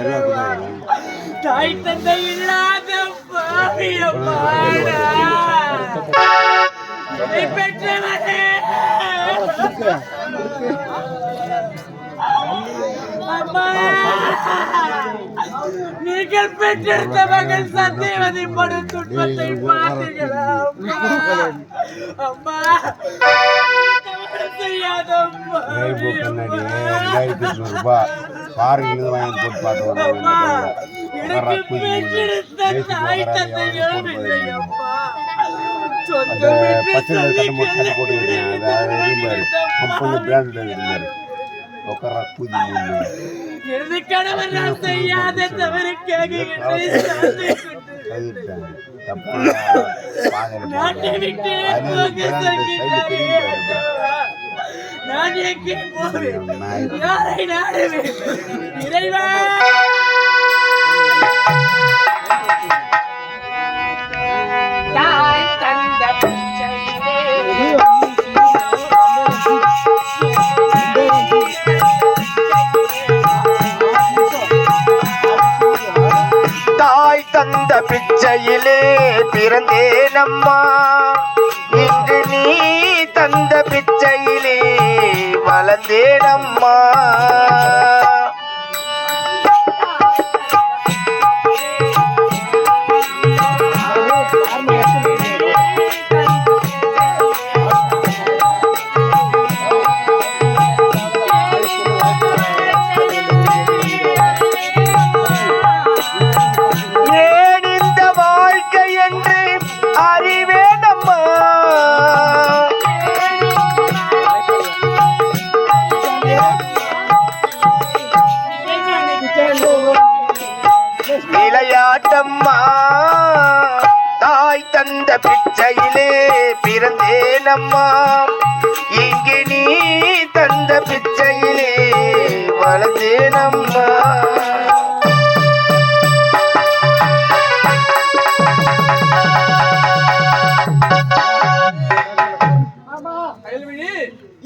ஐயாயிரம் ரூபா வரும். தாய் தந்தை இல்லாத. நீங்கள் பெற்றெடுத்த மகள் சத்தியவதி படும் துன்பத்தை பார்த்தீர்களா அம்மா? அம்மா ரூபாய் ஃபாரின்லேருந்து வாங்கி போட்டு பார்த்து பச்சை கட்ட மட்டும் போட்டுக்கிட்டேன் அது இருந்தார் கம்பெனி பிராண்டில் இருந்தார் உட்கார பூஜை எனது கணவர் நான் செய்யாத தவறுக்காக நாட்டை விட்டு போக சொல்கிறாரே நான் எங்கே போவேன் யாரை நாடுவேன்? இறைவா! தாய் தந்த தாய் தந்த பிச்சையிலே பிறந்தேனம்மா. இன்று நீ தந்த பிச்சையிலே வளர்ந்தேனம்மா பிச்சையிலே பிறந்தேனம்மா இங்கே நீ தந்த பிச்சையிலே வளர்ந்தேனம்மா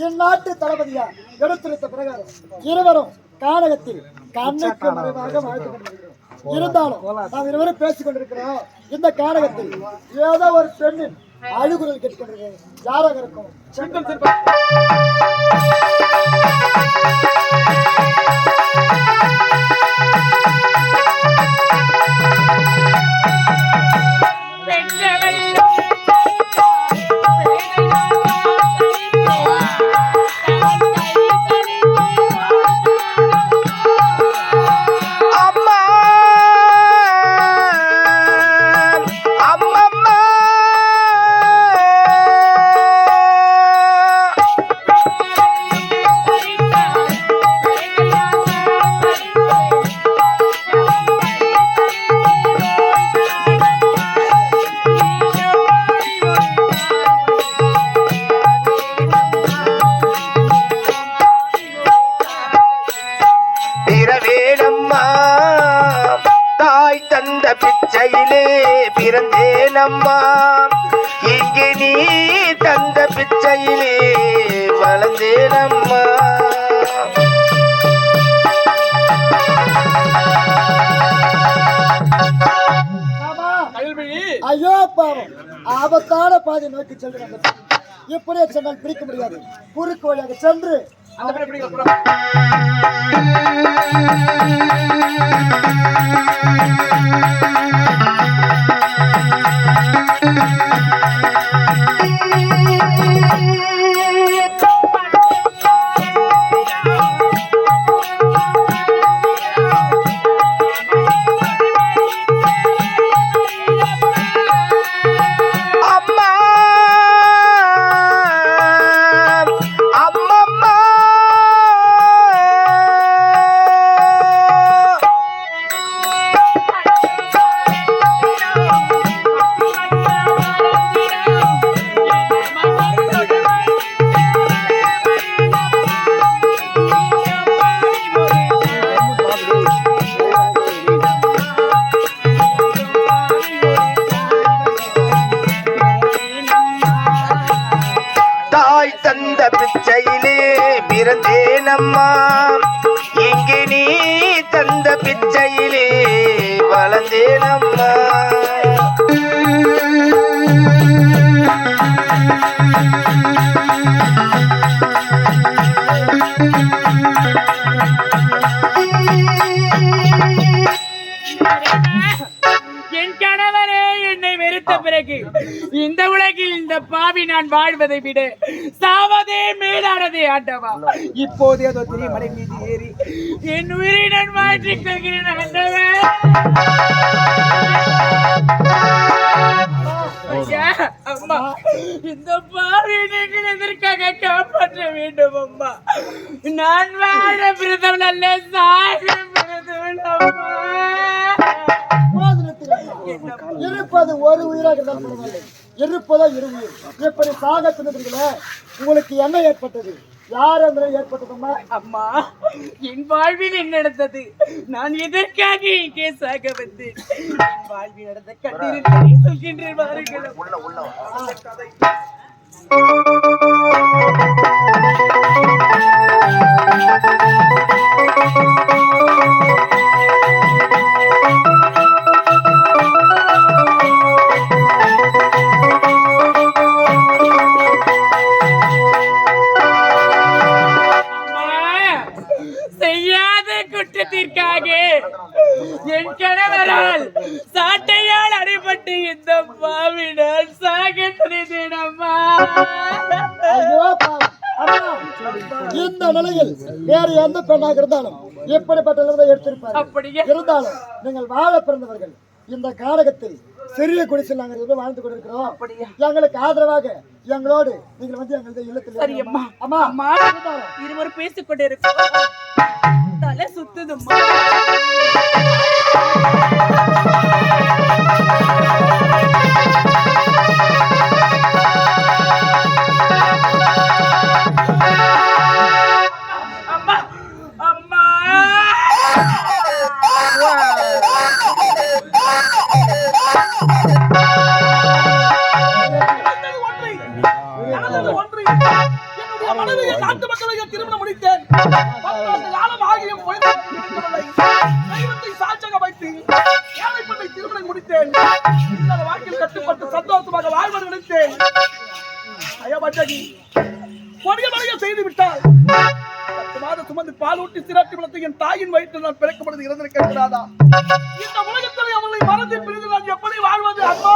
என் நாட்டு தளபதியா எடுத்திருத்த பிரகாரம் இருவரும் கானகத்தில் கண்ணுக்கு மறைவாக வாழ்ந்து கொண்டிருக்கிறோம். இருந்தாலும் நாம் இருவரும் பேசிக் கொண்டிருக்கிறோம். இந்த கானகத்தில் ஏதோ ஒரு பெண்ணின் அழுகுரல் கேட்கின்றது. யாராக இருக்கும்? ஆபத்தான பாதை நோக்கி செல்கிறாங்க இப்படியே சென்றால் பிடிக்க முடியாது. குறுக்கு வழியாக சென்று அம்மா பிறந்தேனம்மா இங்கு நீ தந்த பிச்சையிலே வளர்ந்தேன் அம்மா you. நான் வாழ்வதை விட. சாவதே மேலானதே ஆண்டவா. இப்போதே அதோ திரிய மலை மீது ஏறி என் உயிரை நான் மாற்றிக் கொள்கிறேன் ஆண்டவா. அம்மா இந்த பாவி நீங்கள் எதற்காக காப்பாற்ற வேண்டும் அம்மா? நான் வாழ பிரதம் நல்ல சாக பிரதம் அம்மா. போதும் இருப்பது ஒரு உயிராக இருப்பதோ இரு உயிர் இப்படி சாக சொன்னீர்களே உங்களுக்கு என்ன ஏற்பட்டது? யார் அந்த ஏற்பட்டதம்மா? அம்மா என் வாழ்வில் என்ன நடந்தது? நான் எதற்காக இங்கே சாக வந்தேன்? என் வாழ்வில் நடந்த கண்ணீரில் சொல்கின்றேன் வாருங்கள் அம்மா, இந்த நிலையில் வேறு எந்த பெண்ணாக இருந்தாலும் இப்படிப்பட்ட நிலைமை எடுத்திருப்பார் அப்படியே. இருந்தாலும் நீங்கள் வாழ பிறந்தவர்கள். இந்த காலகத்தில் சிறிய குடிசையில் நாங்கள் இருந்து வாழ்ந்து கொண்டிருக்கிறோம். எங்களுக்கு ஆதரவாக எங்களோடு நீங்கள் வந்து எங்களது இல்லத்தில் அம்மா. அம்மா இருவர் பேசிக்கொண்டு இருக்கோம். தலை சுத்துதும்மா அம்மா. மனைவியை நாட்டு மக்களுக்கு திருமணம் முடித்தேன். பத்தாண்டு காலம் ஆகியும் குழந்தை பிறக்கவில்லை. தெய்வத்தை சாட்சியாக வைத்து திருமணம் முடித்தேன். வாழ்க்கையில் கட்டுப்பட்டு சந்தோஷமாக வாழ்வது நினைத்தேன். ஐயா பட்டகி கொடிய மலையை செய்து விட்டால் பத்து மாதம் சுமந்து பால் ஊட்டி சிராட்டி வளர்த்து என் தாயின் வயிற்றில் நான் பிறக்கும் பொழுது இறந்திருக்க கூடாதா இந்த உலகத்தில் அவளை மறந்து பிரிந்து நான் எப்படி வாழ்வது அம்மா?